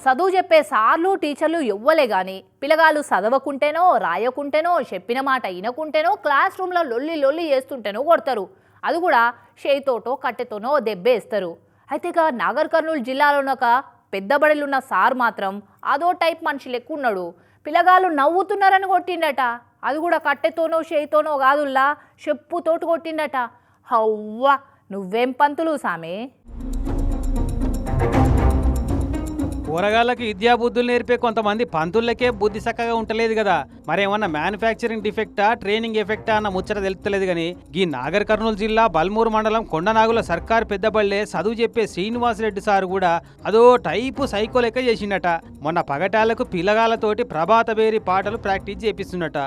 చదువు చెప్పే సార్లు టీచర్లు ఎవ్వలే కానీ పిల్లగాళ్ళు చదవకుంటేనో రాయకుంటేనో చెప్పిన మాట వినకుంటేనో క్లాస్ రూమ్లో లొల్లి లొల్లి చేస్తుంటేనో కొడతారు. అది కూడా చేయితోటో కట్టెతోనో దెబ్బేస్తారు. అయితే ఇక నాగర్ కర్నూలు జిల్లాలో ఒక పెద్ద బడిలున్న సార్ మాత్రం అదో టైప్ మనిషి లెక్క ఉన్నాడు పిల్లగాళ్ళు నవ్వుతున్నారని కొట్టిండట. అది కూడా కట్టెతోనో చేయితోనో కాదుల్లా చెప్పుతోటి కొట్టిండట. హవ్వా! నువ్వేం పంతులు సామే? కూరగాళ్ళకి విద్యాబుద్ధులు నేర్పే కొంతమంది పంతులకే బుద్ధి చక్కగా ఉంటలేదు కదా. మరేమన్నా మ్యానుఫ్యాక్చరింగ్ డిఫెక్టా ట్రైనింగ్ ఎఫెక్టా అన్న ముచ్చట తెలుపుతలేదు కానీ ఈ నాగర్ కర్నూలు జిల్లా బల్మూరు మండలం కొండనాగుల సర్కార్ పెద్దబళ్ళే చదువు చెప్పే శ్రీనివాసరెడ్డి సార్ కూడా అదో టైపు సైకో లెక్క చేసిండట. మొన్న పగటాలకు పిల్లగాళ్ళతోటి ప్రభాత బేరి పాటలు ప్రాక్టీస్ చేపిస్తున్నట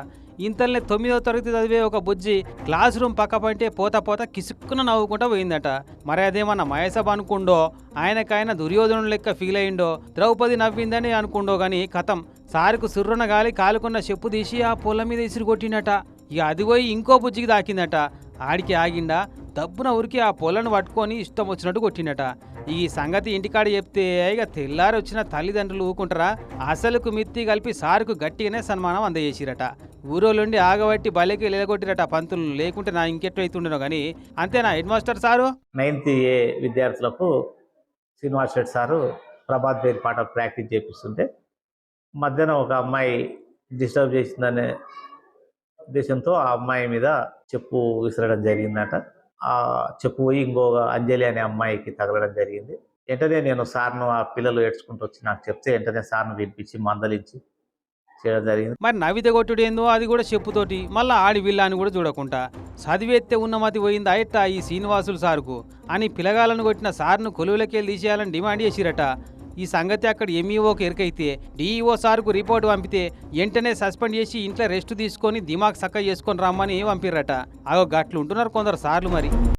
ఇంతల్నే తొమ్మిదో తరగతి చదివే ఒక బుజ్జి క్లాస్ రూమ్ పక్క పంటే పోత పోత కిసుక్కున నవ్వుకుంటా పోయిందట. మరి అదేమన్నా మహేసబ్ అనుకుండో ఆయనకాయన దుర్యోధను లెక్క ఫీల్ అయిండో ద్రౌపది నవ్విందని అనుకుండో గాని కథం. సారుకు సుర్రున గాలి కాలుకున్న చెప్పు తీసి ఆ పొలం మీద ఇసురు కొట్టిండట ఇక అది పోయి ఇంకో బుజ్జికి దాకిందట ఆడికి ఆగిండా దబ్బున ఉరికి ఆ పొలను పట్టుకొని ఇష్టం వచ్చినట్టు కొట్టిండట ఈ సంగతి ఇంటికాడ చెప్తే ఇక తెల్లారి వచ్చిన తల్లిదండ్రులు ఊకుంటారా అసలుకు మిత్తి కలిపి సారుకు గట్టిగానే సన్మానం అందజేసిరట. ఊరోళ్ళుండి ఆగబట్టి బలికి లేగొట్టిరట పంతులు. లేకుంటే నా ఇంకెట్లయితుండేనో కానీ అంతేనా head master sir? Ninth A విద్యార్థులకు శ్రీనివాస్ రెడ్డి సారు ప్రభాత్ పేరు పాట ప్రాక్టీస్ చేపిస్తుంటే మధ్యాహ్నం ఒక అమ్మాయి డిస్టర్బ్ చేసిందనే ఉద్దేశంతో ఆ అమ్మాయి మీద చెప్పు విసరడం జరిగిందట. ఆ చెప్పు పోయి ఇంకొక అంజలి అనే అమ్మాయికి తగలడం జరిగింది. వెంటనే నేను సార్ను ఆ పిల్లలు ఏడ్చుకుంటూ వచ్చి నాకు చెప్తే వెంటనే సార్ను వినిపించి మందలించి చేయడం జరిగింది. మరి నవితగొట్టుడు ఏందో అది కూడా చెప్పుతోటి మళ్ళీ ఆడి వీళ్ళ అని కూడా చూడకుండా చదివేత్తే ఉన్నమతి పోయింది అయట ఈ శ్రీనివాసులు సార్కు? అని పిలగాలను కొట్టిన సార్ను కొలువులకెళ్ళి తీసేయాలని డిమాండ్ చేసిరట. ఈ సంగతి అక్కడ ఎంఈఓకి ఎరకైతే డిఈఓ సార్కు రిపోర్ట్ పంపితే వెంటనే సస్పెండ్ చేసి ఇంట్లో రెస్ట్ తీసుకొని దిమాగ్ సక్క చేసుకొని రమ్మని పంపిర్రట. అగో గట్లు ఉంటున్నారు కొందరు సార్లు మరి.